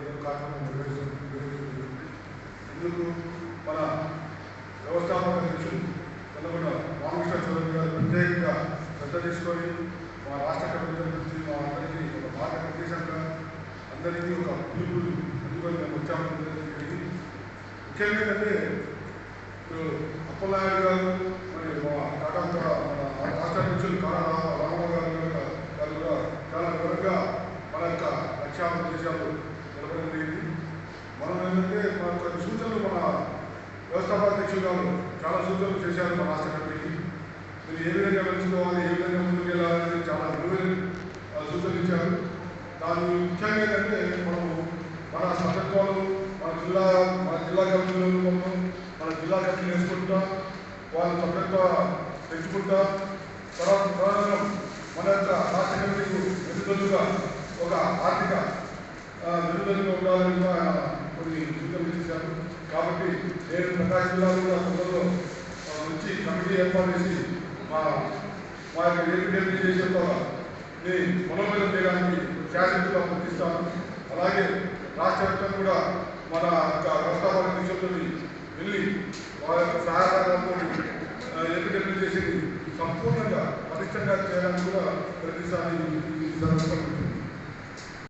ఏదో కార్యక్రమం నిర్వహించడం ఇందుకు మన వ్యవస్థాపక అధ్యక్షులు తెల్లగొండ రామకృష్ణ చౌదరి గారు ప్రత్యేకంగా శ్రద్ధ తీసుకొని మా రాష్ట్ర ప్రభుత్వం నుంచి మా అందరికీ ఒక మాట నిర్దేశంగా అందరికీ ఒక పిలుపులు అందుకొని మేము వచ్చామని జరిగింది. ముఖ్యంగా ఏంటంటే ఇప్పుడు అప్పలనాయుడు గారు మరి మా టాటా మన రాష్ట్ర అధ్యక్షులు కారా రామారావు గారు కూడా గారు కూడా చాలా వివరంగా మన యొక్క లక్ష్యాలు ఉద్దేశాలు తెలపడం జరిగింది మనం ఏంటంటే మన కొన్ని సూచనలు మన వ్యవస్థాపక గారు చాలా సూచనలు చేశారు మన రాష్ట్ర కమిటీకి. మీరు ఏ విధంగా పెంచుకోవాలి ఏ విధంగా ముందుకు వెళ్ళాలని చాలా విలువైన సూచనలు ఇచ్చారు. దాని ముఖ్యంగా ఏంటంటే మనము మన సభ్యత్వాలు మన జిల్లా మన జిల్లా కమిటీల రూపంలో మన జిల్లా కమిటీలు వేసుకుంటా వాళ్ళ సభ్యత్వ పెంచుకుంటా తర్వాత ప్రధానంగా మన యొక్క రాష్ట్ర కమిటీకు ఎదుగుదలుగా ఒక ఆర్థిక ఆ, ఉండాలని కూడా కొన్ని సూచనలు చేశారు కాబట్టి నేను ప్రకాశం జిల్లాలో కూడా సభలో ఆ, నుంచి కమిటీ ఏర్పాటు చేసి మా మా యొక్క ఏపీ చేసే ని మనోబలం చేయడానికి శాసనసభ పంపిస్తాను అలాగే రాష్ట్ర వ్యాప్తంగా కూడా మన యొక్క వ్యవస్థాపక నిమిషంలోని వెళ్ళి వారి యొక్క సహాయకారంతో ఏపీ చేసి సంపూర్ణంగా పటిష్టంగా చేయడానికి కూడా ప్రతిసారి ఈ సందర్భంగా